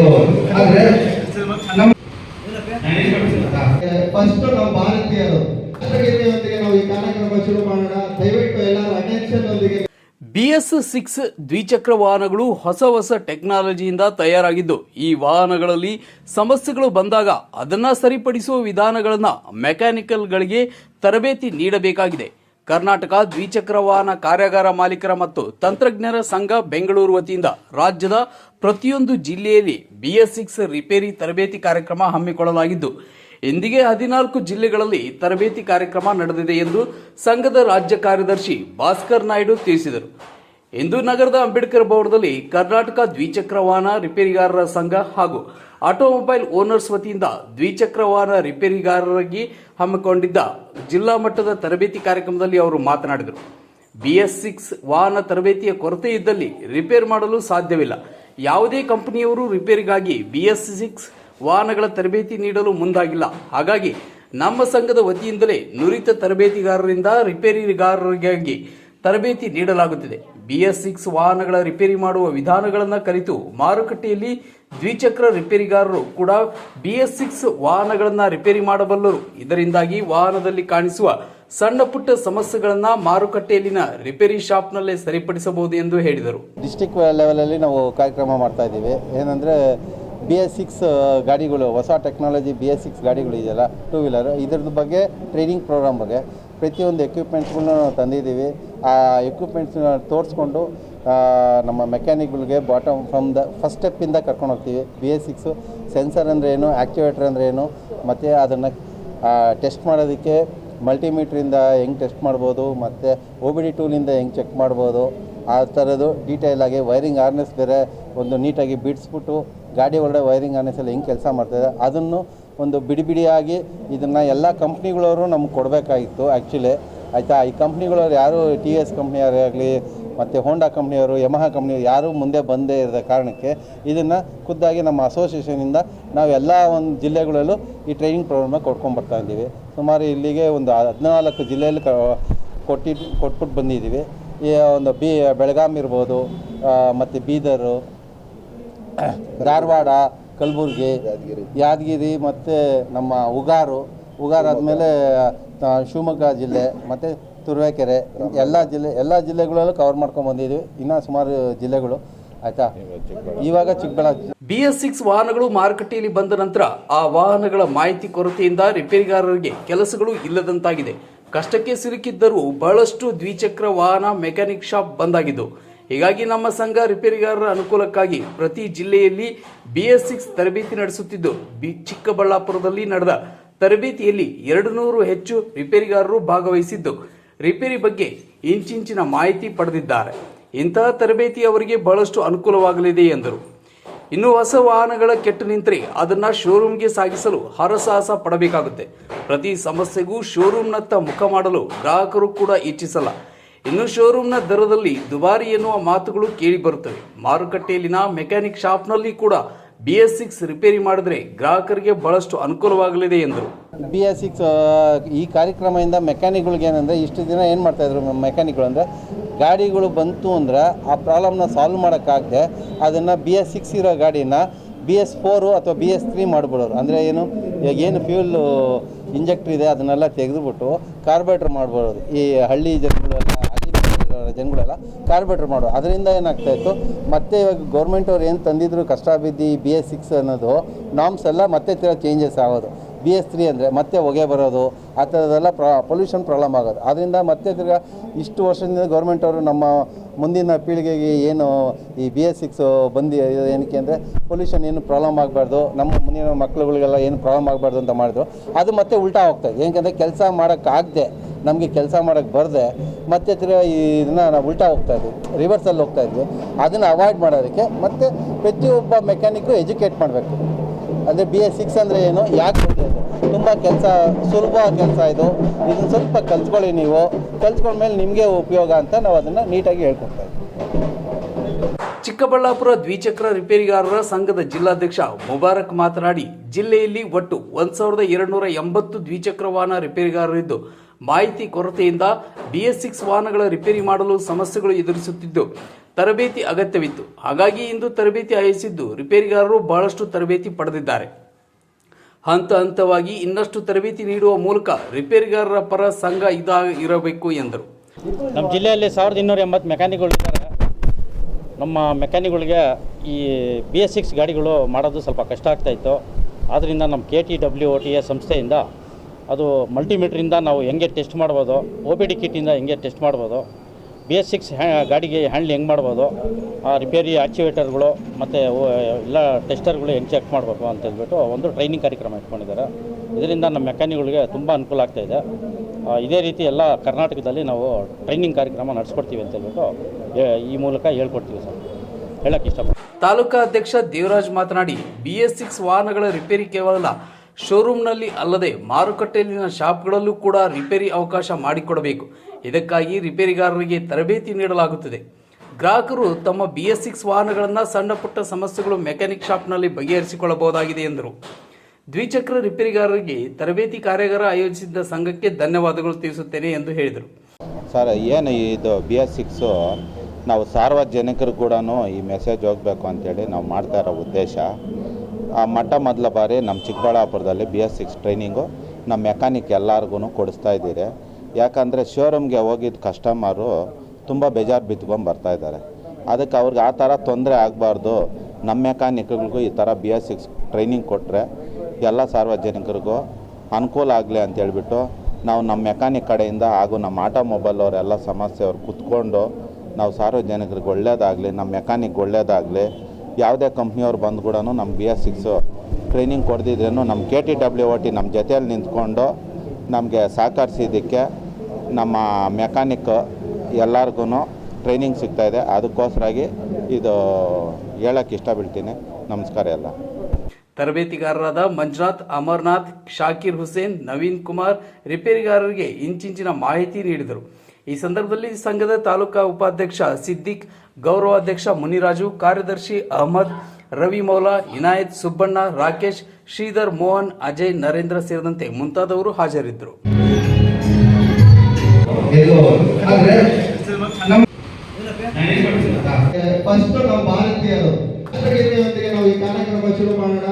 ಇದು ಆದ್ರೆ ಫಸ್ಟ್ ನಾವು ಭಾರತೀಯರು ನಾವು ಈ ಕಾರ್ಯಕ್ರಮ ಶುರು ಮಾಡೋಣ ದಯವಿಟ್ಟು ಎಲ್ಲರೂ ಅಟೆನ್ಷನ್ ಒಂದಿಗೆ ಬಿಎಸ್ ಸಿಕ್ಸ್ ದ್ವಿಚಕ್ರ ವಾಹನಗಳು ಹೊಸ ಹೊಸ ಟೆಕ್ನಾಲಜಿಯಿಂದ ತಯಾರಾಗಿದ್ದು, ಈ ವಾಹನಗಳಲ್ಲಿ ಸಮಸ್ಯೆಗಳು ಬಂದಾಗ ಅದನ್ನ ಸರಿಪಡಿಸುವ ವಿಧಾನಗಳನ್ನು ಮೆಕ್ಯಾನಿಕಲ್ಗಳಿಗೆ ತರಬೇತಿ ನೀಡಬೇಕಾಗಿದೆ. ಕರ್ನಾಟಕ ದ್ವಿಚಕ್ರ ವಾಹನ ಕಾರ್ಯಾಗಾರ ಮಾಲೀಕರ ಮತ್ತು ತಂತ್ರಜ್ಞರ ಸಂಘ ಬೆಂಗಳೂರು ವತಿಯಿಂದ ರಾಜ್ಯದ ಪ್ರತಿಯೊಂದು ಜಿಲ್ಲೆಯಲ್ಲಿ ಬಿಎಸ್ ಸಿಕ್ಸ್ ರಿಪೇರಿ ತರಬೇತಿ ಕಾರ್ಯಕ್ರಮ ಹಮ್ಮಿಕೊಳ್ಳಲಾಗಿದ್ದು, ಇಂದಿಗೆ ಹದಿನಾಲ್ಕು ಜಿಲ್ಲೆಗಳಲ್ಲಿ ತರಬೇತಿ ಕಾರ್ಯಕ್ರಮ ನಡೆದಿದೆ ಎಂದು ಸಂಘದ ರಾಜ್ಯ ಕಾರ್ಯದರ್ಶಿ ಭಾಸ್ಕರ್ ನಾಯ್ಡು ತಿಳಿಸಿದರು. ಇಂದು ನಗರದ ಅಂಬೇಡ್ಕರ್ ಭವನದಲ್ಲಿ ಕರ್ನಾಟಕ ದ್ವಿಚಕ್ರ ವಾಹನ ರಿಪೇರಿಗಾರರ ಸಂಘ ಹಾಗೂ ಆಟೋಮೊಬೈಲ್ ಓನರ್ಸ್ ವತಿಯಿಂದ ದ್ವಿಚಕ್ರ ವಾಹನ ರಿಪೇರಿಗಾರರಾಗಿ ಹಮ್ಮಿಕೊಂಡಿದ್ದ ಜಿಲ್ಲಾ ಮಟ್ಟದ ತರಬೇತಿ ಕಾರ್ಯಕ್ರಮದಲ್ಲಿ ಅವರು ಮಾತನಾಡಿದರು. ಬಿಎಸ್ ಸಿಕ್ಸ್ ವಾಹನ ತರಬೇತಿಯ ಕೊರತೆ ಇದ್ದಲ್ಲಿ ರಿಪೇರ್ ಮಾಡಲು ಸಾಧ್ಯವಿಲ್ಲ. ಯಾವುದೇ ಕಂಪನಿಯವರು ರಿಪೇರಿಗಾಗಿ ಬಿಎಸ್ ಸಿಕ್ಸ್ ವಾಹನಗಳ ತರಬೇತಿ ನೀಡಲು ಮುಂದಾಗಿಲ್ಲ. ಹಾಗಾಗಿ ನಮ್ಮ ಸಂಘದ ವತಿಯಿಂದಲೇ ನುರಿತ ತರಬೇತಿಗಾರರಿಂದ ರಿಪೇರಿಗಾರರಿಗಾಗಿ ತರಬೇತಿ ನೀಡಲಾಗುತ್ತಿದೆ. ಬಿಎಸ್ ಸಿಕ್ಸ್ ವಾಹನಗಳ ರಿಪೇರಿ ಮಾಡುವ ವಿಧಾನಗಳನ್ನು ಕಲಿತು ಮಾರುಕಟ್ಟೆಯಲ್ಲಿ ದ್ವಿಚಕ್ರ ರಿಪೇರಿಗಾರರು ಕೂಡ ಬಿಎಸ್ ಸಿಕ್ಸ್ ವಾಹನಗಳನ್ನು ರಿಪೇರಿ ಮಾಡಬಲ್ಲರು. ಇದರಿಂದಾಗಿ ವಾಹನದಲ್ಲಿ ಕಾಣಿಸುವ ಸಣ್ಣ ಪುಟ್ಟ ಸಮಸ್ಯೆಗಳನ್ನು ಮಾರುಕಟ್ಟೆಯಲ್ಲಿನ ರಿಪೇರಿ ಶಾಪ್ನಲ್ಲೇ ಸರಿಪಡಿಸಬಹುದು ಎಂದು ಹೇಳಿದರು. ಡಿಸ್ಟಿಕ್ ಲೆವೆಲಲ್ಲಿ ನಾವು ಕಾರ್ಯಕ್ರಮ ಮಾಡ್ತಾ ಇದ್ದೀವಿ. ಏನಂದರೆ ಬಿ ಎಸ್ ಸಿಕ್ಸ್ ಗಾಡಿಗಳು, ಹೊಸ ಟೆಕ್ನಾಲಜಿ ಬಿ ಎಸ್ ಸಿಕ್ಸ್ ಗಾಡಿಗಳು ಇದೆಯಲ್ಲ ಟೂ ವೀಲರ್ ಇದ್ರದ್ದು ಬಗ್ಗೆ ಟ್ರೈನಿಂಗ್ ಪ್ರೋಗ್ರಾಮ್ ಬಗ್ಗೆ ಪ್ರತಿಯೊಂದು ಎಕ್ವಿಪ್ಮೆಂಟ್ಸ್ಗಳನ್ನ ನಾವು ತಂದಿದ್ದೀವಿ. ಆ ಎಕ್ವಿಪ್ಮೆಂಟ್ಸ್ನ ತೋರಿಸ್ಕೊಂಡು ನಮ್ಮ ಮೆಕ್ಯಾನಿಕ್ಗಳಿಗೆ ಬಾಟಮ್ ಫ್ರಮ್ ದ ಫಸ್ಟ್ ಸ್ಟೆಪ್ಪಿಂದ ಕರ್ಕೊಂಡು ಹೋಗ್ತೀವಿ. ಬಿ ಎಸ್ ಸಿಕ್ಸು ಸೆನ್ಸರ್ ಅಂದರೆ ಏನು ಆ್ಯಕ್ಟಿವೇಟ್ರ್ ಅಂದರೆ ಏನು, ಮತ್ತು ಅದನ್ನು ಟೆಸ್ಟ್ ಮಾಡೋದಕ್ಕೆ ಮಲ್ಟಿಮೀಟ್ರಿಂದ ಹೆಂಗೆ ಟೆಸ್ಟ್ ಮಾಡ್ಬೋದು, ಮತ್ತು ಒ ಬಿ ಡಿ ಟೂಲಿಂದ ಹೆಂಗೆ ಚೆಕ್ ಮಾಡ್ಬೋದು, ಆ ಥರದ್ದು ಡೀಟೇಲ್ ಆಗಿ ವೈರಿಂಗ್ ಆರ್ನೆಸ್ ಬೇರೆ ಒಂದು ನೀಟಾಗಿ ಬಿಡಿಸ್ಬಿಟ್ಟು, ಗಾಡಿ ಒಳಗಡೆ ವೈರಿಂಗ್ ಆರ್ನೆಸಲ್ಲಿ ಹೆಂಗೆ ಕೆಲಸ ಮಾಡ್ತಾಯಿದೆ ಅದನ್ನು ಒಂದು ಬಿಡಿ ಬಿಡಿಯಾಗಿ ಇದನ್ನು ಎಲ್ಲ ಕಂಪ್ನಿಗಳವರು ನಮ್ಗೆ ಕೊಡಬೇಕಾಗಿತ್ತು ಆ್ಯಕ್ಚುಲಿ ಆಯಿತಾ? ಈ ಕಂಪ್ನಿಗಳವ್ರು ಯಾರು ಟಿ ಎಸ್ ಕಂಪ್ನಿಯವರೇ ಆಗಲಿ ಮತ್ತು ಹೋಂಡಾ ಕಂಪ್ನಿಯವರು, ಯಮಹ ಕಂಪ್ನಿಯವರು ಯಾರೂ ಮುಂದೆ ಬಂದೇ ಇರದ ಕಾರಣಕ್ಕೆ ಇದನ್ನು ಖುದ್ದಾಗಿ ನಮ್ಮ ಅಸೋಸಿಯೇಷನಿಂದ ನಾವು ಎಲ್ಲ ಒಂದು ಜಿಲ್ಲೆಗಳಲ್ಲೂ ಈ ಟ್ರೈನಿಂಗ್ ಪ್ರೋಗ್ರಾಮ್ನ ಕೊಡ್ಕೊಂಬರ್ತಾ ಇದ್ದೀವಿ. ಸುಮಾರು ಇಲ್ಲಿಗೆ ಒಂದು ಹದಿನಾಲ್ಕು ಜಿಲ್ಲೆಯಲ್ಲಿ ಕೊಟ್ಟಿ ಕೊಟ್ಬಿಟ್ಟು ಬಂದಿದ್ದೀವಿ. ಈ ಒಂದು ಬಿ ಬೆಳಗಾಂ ಇರ್ಬೋದು ಮತ್ತು ಬೀದರು, ಧಾರವಾಡ, ಕಲಬುರ್ಗಿ, ಯಾದಗಿರಿ, ಮತ್ತು ನಮ್ಮ ಉಗಾರು ಉಗಾರ ಆದಮೇಲೆ ಶಿವಮೊಗ್ಗ ಜಿಲ್ಲೆ, ಮತ್ತು ತುರುವೇಕೆರೆ, ಎಲ್ಲ ಜಿಲ್ಲೆ, ಎಲ್ಲ ಜಿಲ್ಲೆಗಳಲ್ಲೂ ಕವರ್ ಮಾಡ್ಕೊಂಡು ಬಂದಿದ್ದೀವಿ ಇನ್ನೂ ಸುಮಾರು ಜಿಲ್ಲೆಗಳು. ಆಯ್ತಾ? ಇವಾಗ ಚಿಕ್ಕಬಳ್ಳಾಪುರ ಬಿಎಸ್ ಸಿಕ್ಸ್ ವಾಹನಗಳು ಮಾರುಕಟ್ಟೆಯಲ್ಲಿ ಬಂದ ನಂತರ ಆ ವಾಹನಗಳ ಮಾಹಿತಿ ಕೊರತೆಯಿಂದ ರಿಪೇರಿಗಾರರಿಗೆ ಕೆಲಸಗಳು ಇಲ್ಲದಂತಾಗಿದೆ. ಕಷ್ಟಕ್ಕೆ ಸಿಲುಕಿದ್ದರೂ ಬಹಳಷ್ಟು ದ್ವಿಚಕ್ರ ವಾಹನ ಮೆಕ್ಯಾನಿಕ್ ಶಾಪ್ ಬಂದಾಗಿದ್ದು, ಹೀಗಾಗಿ ನಮ್ಮ ಸಂಘ ರಿಪೇರಿಗಾರರ ಅನುಕೂಲಕ್ಕಾಗಿ ಪ್ರತಿ ಜಿಲ್ಲೆಯಲ್ಲಿ ಬಿ ಎಸ್ ಸಿಕ್ಸ್ ತರಬೇತಿ ನಡೆಸುತ್ತಿದ್ದು, ಬಿ ಚಿಕ್ಕಬಳ್ಳಾಪುರದಲ್ಲಿ ನಡೆದ ತರಬೇತಿಯಲ್ಲಿ ಎರಡು ನೂರು ಹೆಚ್ಚು ರಿಪೇರಿಗಾರರು ಭಾಗವಹಿಸಿದ್ದು. ರಿಪೇರಿ ಬಗ್ಗೆ ಇಂಚಿಂಚಿನ ಮಾಹಿತಿ ಪಡೆದಿದ್ದಾರೆ. ಇಂತಹ ತರಬೇತಿ ಅವರಿಗೆ ಬಹಳಷ್ಟು ಅನುಕೂಲವಾಗಲಿದೆ ಎಂದರು. ಇನ್ನು ಹೊಸ ವಾಹನಗಳ ಕೆಟ್ಟು ನಿಂತರೆ ಅದನ್ನು ಶೋರೂಮ್ಗೆ ಸಾಗಿಸಲು ಹರಸಾಹಸ ಪಡಬೇಕಾಗುತ್ತೆ. ಪ್ರತಿ ಸಮಸ್ಯೆಗೂ ಶೋರೂಮ್ನತ್ತ ಮುಖ ಮಾಡಲು ಗ್ರಾಹಕರು ಕೂಡ ಇಚ್ಛಿಸಲ್ಲ. ಇನ್ನು ಶೋರೂಮ್ನ ದರದಲ್ಲಿ ದುಬಾರಿ ಎನ್ನುವ ಮಾತುಗಳು ಕೇಳಿ ಬರುತ್ತವೆ. ಮಾರುಕಟ್ಟೆಯಲ್ಲಿನ ಮೆಕ್ಯಾನಿಕ್ ಶಾಪ್ನಲ್ಲಿ ಕೂಡ ಬಿ ಎಸ್ ಸಿಕ್ಸ್ ರಿಪೇರಿ ಮಾಡಿದ್ರೆ ಗ್ರಾಹಕರಿಗೆ ಬಹಳಷ್ಟು ಅನುಕೂಲವಾಗಲಿದೆ ಎಂದರು. ಬಿ ಎಸ್ ಸಿಕ್ಸ್ ಈ ಕಾರ್ಯಕ್ರಮದಿಂದ ಮೆಕ್ಯಾನಿಕ್ಗಳಿಗೆ ಏನಂದ್ರೆ ಇಷ್ಟು ದಿನ ಏನು ಮಾಡ್ತಾಯಿದ್ರು ಮೆಕ್ಯಾನಿಕ್ಗಳು ಅಂದರೆ ಗಾಡಿಗಳು ಬಂತು ಅಂದರೆ ಆ ಪ್ರಾಬ್ಲಮ್ನ ಸಾಲ್ವ್ ಮಾಡೋಕ್ಕಾಗದೆ ಅದನ್ನು ಬಿ ಎಸ್ ಸಿಕ್ಸ್ ಇರೋ ಗಾಡಿನ ಬಿ ಎಸ್ ಫೋರು ಅಥವಾ ಬಿ ಎಸ್ ತ್ರೀ ಮಾಡಿಬಿಡೋರು. ಅಂದರೆ ಏನು, ಈಗ ಏನು ಫ್ಯೂಲ್ ಇಂಜೆಕ್ಟ್ರ್ ಇದೆ ಅದನ್ನೆಲ್ಲ ತೆಗೆದುಬಿಟ್ಟು ಕಾರ್ಬೈಟ್ರ್ ಮಾಡ್ಬಿಡೋದು ಈ ಹಳ್ಳಿ ಜನಗಳೆಲ್ಲ ಹಳ್ಳಿ ಜನಗಳೆಲ್ಲ ಕಾರ್ಬೇಟ್ರ್ ಮಾಡೋದು ಅದರಿಂದ ಏನಾಗ್ತಾ ಇತ್ತು, ಮತ್ತೆ ಇವಾಗ ಗೌರ್ಮೆಂಟ್ ಅವ್ರು ಏನು ತಂದಿದ್ರು ಕಷ್ಟ ಬಿದ್ದು ಬಿ ಎಸ್ ಸಿಕ್ಸ್ ಅನ್ನೋದು ನಾಮ್ಸ್ ಎಲ್ಲ ಮತ್ತೆ ತಿರ ಚೇಂಜಸ್ ಆಗೋದು. ಬಿ ಎಸ್ ತ್ರೀ ಅಂದರೆ ಮತ್ತೆ ಹೊಗೆ ಬರೋದು, ಆ ಥರದ್ದೆಲ್ಲ ಪ್ರಾ ಪೊಲ್ಯೂಷನ್ ಪ್ರಾಬ್ಲಮ್ ಆಗೋದು. ಅದರಿಂದ ಮತ್ತೆ ತಿರ್ಗ ಇಷ್ಟು ವರ್ಷದಿಂದ ಗೌರ್ಮೆಂಟ್ ಅವರು ನಮ್ಮ ಮುಂದಿನ ಪೀಳಿಗೆಗೆ ಏನು ಈ ಬಿ ಎಸ್ ಸಿಕ್ಸು ಬಂದು, ಏನಕ್ಕೆ ಅಂದರೆ ಪೊಲ್ಯೂಷನ್ ಏನು ಪ್ರಾಬ್ಲಮ್ ಆಗಬಾರ್ದು, ನಮ್ಮ ಮುಂದಿನ ಮಕ್ಳುಗಳಿಗೆಲ್ಲ ಏನು ಪ್ರಾಬ್ಲಮ್ ಆಗಬಾರ್ದು ಅಂತ ಮಾಡಿದ್ರು. ಅದು ಮತ್ತೆ ಉಲ್ಟಾ ಹೋಗ್ತಾಯಿದೆ ಏನಕ್ಕೆ ಕೆಲಸ ಮಾಡೋಕ್ಕಾಗದೆ ನಮಗೆ ಕೆಲಸ ಮಾಡೋಕ್ಕೆ ಬರದೆ, ಮತ್ತೆ ತಿರುಗಾ ಇದನ್ನ ನಾವು ಉಲ್ಟಾ ಹೋಗ್ತಾ ಇದ್ವಿ ರಿವರ್ಸಲ್ಲಿ ಹೋಗ್ತಾ ಇದ್ವಿ. ಅದನ್ನು ಅವಾಯ್ಡ್ ಮಾಡೋದಕ್ಕೆ ಮತ್ತು ಪ್ರತಿಯೊಬ್ಬ ಮೆಕ್ಯಾನಿಕ್ಕು ಎಜುಕೇಟ್ ಮಾಡಬೇಕು. ಅಂದರೆ ಬಿ ಎಸ್ ಸಿಕ್ಸ್ ಅಂದರೆ ಏನು? ಯಾಕೆ ತುಂಬ ಕೆಲಸ, ಸುಲಭ ಕೆಲಸ ಇದು. ಇದನ್ನು ಸ್ವಲ್ಪ ಕಲ್ತ್ಕೊಳ್ಳಿ ನೀವು. ಕಲ್ತ್ಕೊಂಡ್ಮೇಲೆ ನಿಮಗೆ ಉಪಯೋಗ ಅಂತ ನಾವು ಅದನ್ನು ನೀಟಾಗಿ ಹೇಳ್ಕೊಡ್ತಾ ಚಿಕ್ಕಬಳ್ಳಾಪುರ ದ್ವಿಚಕ್ರ ರಿಪೇರಿಗಾರರ ಸಂಘದ ಜಿಲ್ಲಾಧ್ಯಕ್ಷ ಮುಬಾರಕ್ ಮಾತನಾಡಿ, ಜಿಲ್ಲೆಯಲ್ಲಿ ಒಟ್ಟು ಒಂದ್ ಸಾವಿರದ ಎರಡುನೂರ ಎಂಬತ್ತು ದ್ವಿಚಕ್ರ ವಾಹನ ರಿಪೇರಿಗಾರರಿದ್ದು ಮಾಹಿತಿ ಕೊರತೆಯಿಂದ ಬಿಎಸ್ ಸಿಕ್ಸ್ ವಾಹನಗಳ ರಿಪೇರಿ ಮಾಡಲು ಸಮಸ್ಯೆಗಳು ಎದುರಿಸುತ್ತಿದ್ದು, ತರಬೇತಿ ಅಗತ್ಯವಿತ್ತು. ಹಾಗಾಗಿ ಇಂದು ತರಬೇತಿ ಆಯೋಜಿಸಿದ್ದು ರಿಪೇರಿಗಾರರು ಬಹಳಷ್ಟು ತರಬೇತಿ ಪಡೆದಿದ್ದಾರೆ. ಹಂತ ಹಂತವಾಗಿ ಇನ್ನಷ್ಟು ತರಬೇತಿ ನೀಡುವ ಮೂಲಕ ರಿಪೇರಿಗಾರರ ಪರ ಸಂಘ ಇದಾಗ ಇರಬೇಕು ಎಂದರು. ನಮ್ಮ ಜಿಲ್ಲೆಯಲ್ಲಿ ಸಾವಿರದ ಇನ್ನೂರ ಎಂಬತ್ತು ಮೆಕ್ಯಾನಿಕ್ಗಳು ಇದ್ದಾರೆ. ನಮ್ಮ ಮೆಕ್ಯಾನಿಕ್ಗಳಿಗೆ ಈ ಬಿ ಎಸ್ ಸಿಕ್ಸ್ ಗಾಡಿಗಳು ಮಾಡೋದು ಸ್ವಲ್ಪ ಕಷ್ಟ ಆಗ್ತಾಯಿತ್ತು ಆದ್ದರಿಂದ ನಮ್ಮ K T W O T A ಸಂಸ್ಥೆಯಿಂದ ಅದು ಮಲ್ಟಿಮೀಟ್ರಿಂದ ನಾವು ಹೆಂಗೆ ಟೆಸ್ಟ್ ಮಾಡ್ಬೋದು ಒ ಬಿ ಡಿ ಕಿಟ್ಟಿಂದ ಹೆಂಗೆ ಟೆಸ್ಟ್ ಮಾಡ್ಬೋದು ಬಿ ಎಸ್ ಸಿಕ್ಸ್ ಹ್ಯಾ ಗಾಡಿಗೆ ಹ್ಯಾಂಡ್ಲ್ ಹೆಂಗೆ ಮಾಡ್ಬೋದು, ಆ ರಿಪೇರಿ ಆಕ್ಟಿವೇಟರ್ಗಳು ಮತ್ತು ಎಲ್ಲ ಟೆಸ್ಟರ್ಗಳು ಹೆಂಗೆ ಚೆಕ್ ಮಾಡಬೇಕು ಅಂತ ಹೇಳ್ಬಿಟ್ಟು ಒಂದು ಟ್ರೈನಿಂಗ್ ಕಾರ್ಯಕ್ರಮ ಇಟ್ಕೊಂಡಿದ್ದಾರೆ. ಇದರಿಂದ ನಮ್ಮ ಮೆಕ್ಯಾನಿಕ್ಗಳಿಗೆ ತುಂಬ ಅನುಕೂಲ ಆಗ್ತಾಯಿದೆ ಇದೇ. ರೀತಿ ಎಲ್ಲ ಕರ್ನಾಟಕದಲ್ಲಿ ನಾವು ಟ್ರೈನಿಂಗ್ ಕಾರ್ಯಕ್ರಮ ನಡೆಸ್ಕೊಡ್ತೀವಿ ಅಂತ ಹೇಳ್ಬಿಟ್ಟು ಈ ಮೂಲಕ ಹೇಳ್ಕೊಡ್ತೀವಿ ಸರ್. ಹೇಳಕ್ಕೆ ಇಷ್ಟಪಡ್ತೀನಿ. ತಾಲೂಕಾ ಅಧ್ಯಕ್ಷ ದೇವರಾಜ್ ಮಾತನಾಡಿ ಬಿ ಎಸ್ ಸಿಕ್ಸ್ ವಾಹನಗಳ ರಿಪೇರಿ ಕೇವಲ ಶೋರೂಮ್ನಲ್ಲಿ ಅಲ್ಲದೆ ಮಾರುಕಟ್ಟೆಯಲ್ಲಿನ ಶಾಪ್ಗಳಲ್ಲೂ ಕೂಡ ರಿಪೇರಿ ಅವಕಾಶ ಮಾಡಿಕೊಡಬೇಕು. ಇದಕ್ಕಾಗಿ ರಿಪೇರಿಗಾರರಿಗೆ ತರಬೇತಿ ನೀಡಲಾಗುತ್ತದೆ. ಗ್ರಾಹಕರು ತಮ್ಮ ಬಿ ಎಸ್ ಸಿಕ್ಸ್ ವಾಹನಗಳನ್ನು ಸಣ್ಣ ಪುಟ್ಟ ಸಮಸ್ಯೆಗಳು ಮೆಕ್ಯಾನಿಕ್ ಶಾಪ್ನಲ್ಲಿ ಬಗೆಹರಿಸಿಕೊಳ್ಳಬಹುದಾಗಿದೆ ಎಂದರು. ದ್ವಿಚಕ್ರ ರಿಪೇರಿಗಾರರಿಗೆ ತರಬೇತಿ ಕಾರ್ಯಾಗಾರ ಆಯೋಜಿಸಿದ್ದ ಸಂಘಕ್ಕೆ ಧನ್ಯವಾದಗಳು ತಿಳಿಸುತ್ತೇನೆ ಎಂದು ಹೇಳಿದರು. ಸರ್, ಏನು ಇದು ಬಿ ಎಸ್ ಸಿಕ್ಸು ನಾವು ಸಾರ್ವಜನಿಕರು ಕೂಡ ಈ ಮೆಸೇಜ್ ಹೋಗಬೇಕು ಅಂತೇಳಿ ನಾವು ಮಾಡ್ತಾ ಇರೋ ಉದ್ದೇಶ. ಆ ಮಠ ಮೊದಲ ಬಾರಿ ನಮ್ಮ ಚಿಕ್ಕಬಳ್ಳಾಪುರದಲ್ಲಿ ಬಿ ಎಸ್ ಸಿಕ್ಸ್ ಟ್ರೈನಿಂಗು ನಮ್ಮ ಮೆಕ್ಯಾನಿಕ್ ಎಲ್ಲರಿಗೂ ಕೊಡಿಸ್ತಾ ಇದ್ದೀರಿ. ಯಾಕಂದರೆ ಶೋರೂಮ್ಗೆ ಹೋಗಿದ್ದ ಕಸ್ಟಮರು ತುಂಬ ಬೇಜಾರು ಬಿತ್ಕೊಂಡು ಬರ್ತಾ ಇದ್ದಾರೆ. ಅದಕ್ಕೆ ಅವ್ರಿಗೆ ಆ ಥರ ತೊಂದರೆ ಆಗಬಾರ್ದು. ನಮ್ಮ ಮೆಕ್ಯಾನಿಕ್ಗಳಿಗೂ ಈ ಥರ ಬಿ ಎಸ್ ಸಿಕ್ಸ್ ಟ್ರೈನಿಂಗ್ ಕೊಟ್ಟರೆ ಎಲ್ಲ ಸಾರ್ವಜನಿಕರಿಗೂ ಅನುಕೂಲ ಆಗಲಿ ಅಂತೇಳ್ಬಿಟ್ಟು ನಾವು ನಮ್ಮ ಮೆಕ್ಯಾನಿಕ್ ಕಡೆಯಿಂದ ಹಾಗೂ ನಮ್ಮ ಆಟೋಮೊಬೈಲ್ ಅವರೆಲ್ಲ ಸಮಸ್ಯೆ ಅವ್ರು ಕೂತ್ಕೊಂಡು ನಾವು ಸಾರ್ವಜನಿಕರಿಗೆ ಒಳ್ಳೇದಾಗಲಿ, ನಮ್ಮ ಮೆಕ್ಯಾನಿಕ್ ಒಳ್ಳೇದಾಗಲಿ ಯಾವುದೇ ಕಂಪ್ನಿಯವ್ರು ಬಂದು ಕೂಡ ನಮ್ಮ ಬಿ ಎಸ್ ಸಿಕ್ಸು ಟ್ರೈನಿಂಗ್ ಕೊಡ್ದಿದ್ರೂ ನಮ್ಮ K T W O T ನಮ್ಮ ಜೊತೆಯಲ್ಲಿ ನಿಂತ್ಕೊಂಡು ನಮಗೆ ಸಹಕರಿಸಿದ್ದಕ್ಕೆ ನಮ್ಮ ಮೆಕ್ಯಾನಿಕ್ ಎಲ್ಲರಿಗೂ ಟ್ರೈನಿಂಗ್ ಸಿಗ್ತಾಯಿದೆ ಅದಕ್ಕೋಸ್ಕರಾಗಿ ಇದು ಹೇಳೋಕ್ಕೆ ಇಷ್ಟಪಡ್ತೀನಿ. ನಮಸ್ಕಾರ ಎಲ್ಲ. ತರಬೇತಿಗಾರರಾದ ಮಂಜುನಾಥ್, ಅಮರ್ನಾಥ್, ಶಾಕಿರ್ ಹುಸೇನ್, ನವೀನ್ ಕುಮಾರ್, ರಿಪೇರಿಗಾರರಿಗೆ ಇಂಚಿಂಚಿನ ಮಾಹಿತಿ ನೀಡಿದರು. ಈ ಸಂದರ್ಭದಲ್ಲಿ ಸಂಘದ ತಾಲೂಕಾ ಉಪಾಧ್ಯಕ್ಷ ಸಿದ್ದಿಕ್ ಗೌರವಾಧ್ಯಕ್ಷ ಮುನಿರಾಜು, ಕಾರ್ಯದರ್ಶಿ ಅಹಮದ್, ರವಿ ಮೌಲಾ, ಇನಾಯತ್ ಸುಬ್ಬಣ್ಣ, ರಾಕೇಶ್, ಶ್ರೀಧರ್ ಮೋಹನ್, ಅಜಯ್, ನರೇಂದ್ರ ಸೇರಿದಂತೆ ಮುಂತಾದವರು ಹಾಜರಿದ್ದರು. ಫಸ್ಟ್ ನಮ್ಮ ಭಾರತೀಯರು. ಶುರು ಮಾಡೋಣ